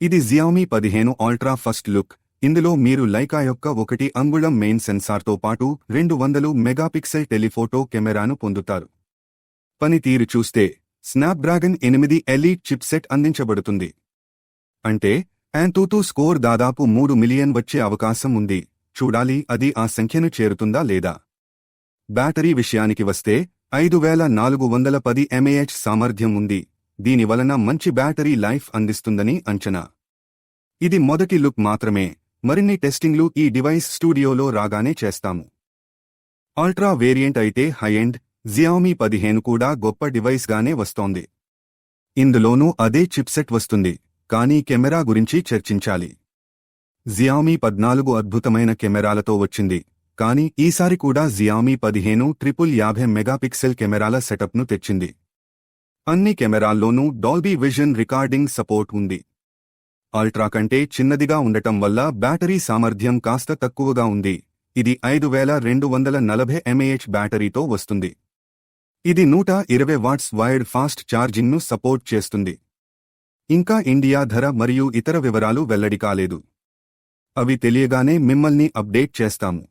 ఇది జియామీ పదిహేను ultra first look ఇందులో మీరు లైకా యొక్క ఒకటి అంగుళం మెయిన్ సెన్సార్తో పాటు రెండు వందలు మెగాపిక్సెల్ టెలిఫోటో కెమెరాను పొందుతారు. పనితీరు చూస్తే స్నాప్డ్రాగన్ ఎనిమిది ఎలీట్ చిప్సెట్ అందించబడుతుంది. అంటే యాంతూతూ స్కోర్ దాదాపు మూడు మిలియన్ వచ్చే అవకాశం ఉంది. చూడాలి అది ఆ సంఖ్యను చేరుతుందా లేదా? బ్యాటరీ విషయానికి వస్తే ఐదు వేల నాలుగు వందల పది ఎంఏహెచ్ సామర్థ్యం ఉంది. దీనివలన మంచి బ్యాటరీ లైఫ్ అందిస్తుందని అంచనా. ఇది మొదటి లుక్ మాత్రమే. మరిన్ని టెస్టింగ్లు ఈ డివైస్ స్టూడియోలో రాగానే చేస్తాము. అల్ట్రా వేరియంట్ అయితే హై ఎండ్ జియామీ పదిహేను కూడా గొప్ప డివైస్గానే వస్తోంది. ఇందులోనూ అదే చిప్సెట్ వస్తుంది కానీ కెమెరా గురించి చర్చించాలి. జియామీ పద్నాలుగు అద్భుతమైన కెమెరాలతో వచ్చింది కానీ ఈసారి కూడా జియామీ పదిహేను ట్రిపుల్ యాభై మెగాపిక్సెల్ కెమెరాల సెటప్ను తెచ్చింది. అన్ని కెమెరాల్లోనూ డాల్బీ విజన్ రికార్డింగ్ సపోర్ట్ ఉంది. అల్ట్రా కంటే చిన్నదిగా ఉండటం వల్ల బ్యాటరీ సామర్థ్యం కాస్త తక్కువగా ఉంది. ఇది ఐదు వేల రెండు వందల నలభై ఎంఏహెచ్ బ్యాటరీతో వస్తుంది. ఇది నూట ఇరవై వాట్స్ వైడ్ ఫాస్ట్ ఛార్జింగ్ను సపోర్ట్ చేస్తుంది. ఇంకా ఇండియా ధర మరియు ఇతర వివరాలు వెల్లడి కాలేదు. అవి తెలియగానే మిమ్మల్ని అప్డేట్ చేస్తాము.